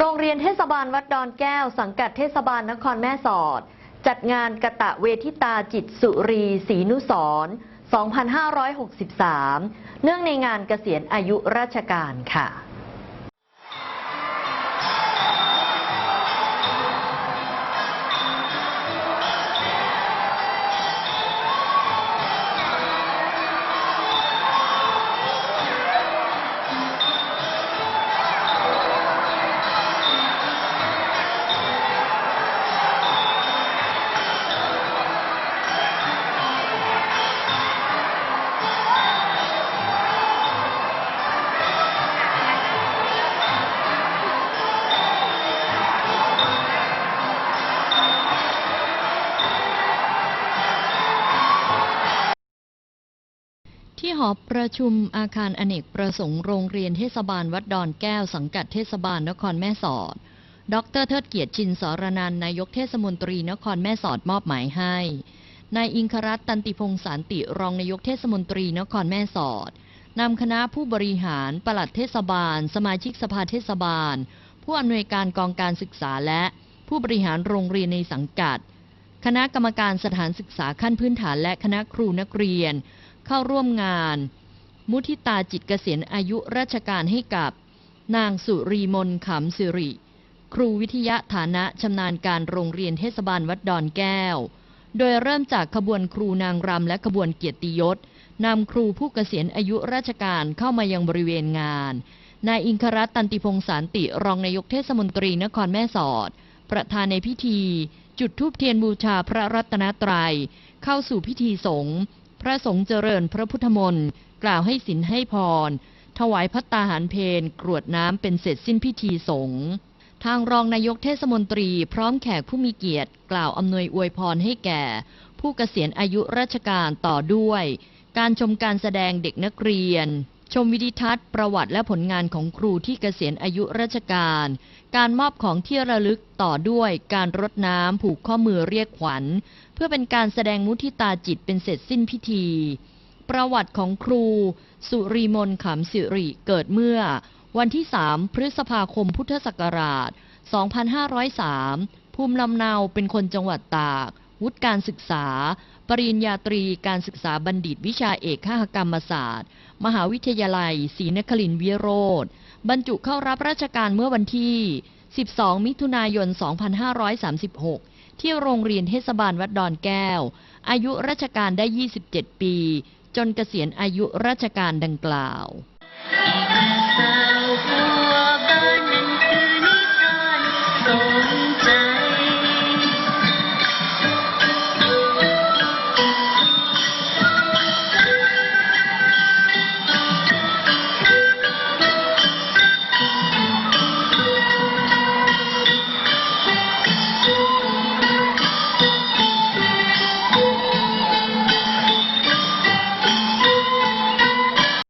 โรงเรียนเทศบาลวัดดอนแก้ว สังกัดเทศบาลนครแม่สอด จัดงานกะตะเวทิตาจิตสุรีศรีนุสร 2563 เนื่องในงานเกษียณอายุราชการค่ะ ที่หอประชุมอาคารอเนกประสงค์โรงเรียนเทศบาลวัดดอนแก้วสังกัดเทศบาลนครแม่สอด ดรเทิดเกียรติจินสรนันนายกเทศมนตรีนครแม่สอดมอบหมายให้ นายอิงครัตน์ตันติพงสารติรองนายกเทศมนตรีนครแม่สอดนำคณะผู้บริหารปลัดเทศบาล สมาชิกสภาเทศบาล ผู้อำนวยการกองการศึกษาและผู้บริหารโรงเรียนในสังกัด คณะกรรมการสถานศึกษาขั้นพื้นฐานและคณะครูนักเรียน เข้าร่วมงาน มุทิตาจิตเกษียณอายุราชการให้กับ นางสุรีมนขำสิริ ครูวิทยาฐานะชำนาญการโรงเรียนเทศบาลวัดดอนแก้ว โดยเริ่มจากขบวนครูนางรำและขบวนเกียรติยศนำครูผู้เกษียณอายุราชการเข้ามายังบริเวณงาน นายอิงครัตน์ตันติพงสารติรองนายกเทศมนตรีนครแม่สอด ประธานในพิธี จุดธูปเทียนบูชาพระรัตนตรัย เข้าสู่พิธีสงฆ์ พระสงฆ์เจริญพระพุทธมนต์กล่าวให้ศีลให้พร ถวายพัตตาหารเพนกรวดน้ำเป็นเสร็จสิ้นพิธีสงฆ์ทางรองนายกเทศมนตรีพร้อมแขกผู้มีเกียรติกล่าวอำนวยอวยพรให้แก่ ผู้เกษียณอายุราชการต่อด้วย การชมการแสดงเด็กนักเรียน ชมวิดิทัศน์ประวัติและผลงานของครูที่เกษียณอายุราชการ การมอบของที่ระลึกต่อด้วยการรดน้ำผูกข้อมือเรียกขวัญ เพื่อเป็นการแสดงมุทิตาจิตเป็นเสร็จสิ้นพิธี ประวัติของครู สุรีมนขำสิริเกิดเมื่อ วันที่ 3 พฤษภาคมพุทธศักราช 2503 ภูมิลำเนาเป็นคนจังหวัดตาก วุฒิการศึกษา ปริญญาตรีการศึกษาบัณฑิตวิชาเอกข้ากรรมศาสตร์ มหาวิทยาลัยศรีนครินทร์วิโรธบรรจุเข้ารับราชการเมื่อวันที่ 12 มิถุนายน 2536 ที่โรงเรียนเทศบาลวัดดอนแก้ว อายุราชการได้ 27 ปี จนเกษียณอายุราชการดังกล่าว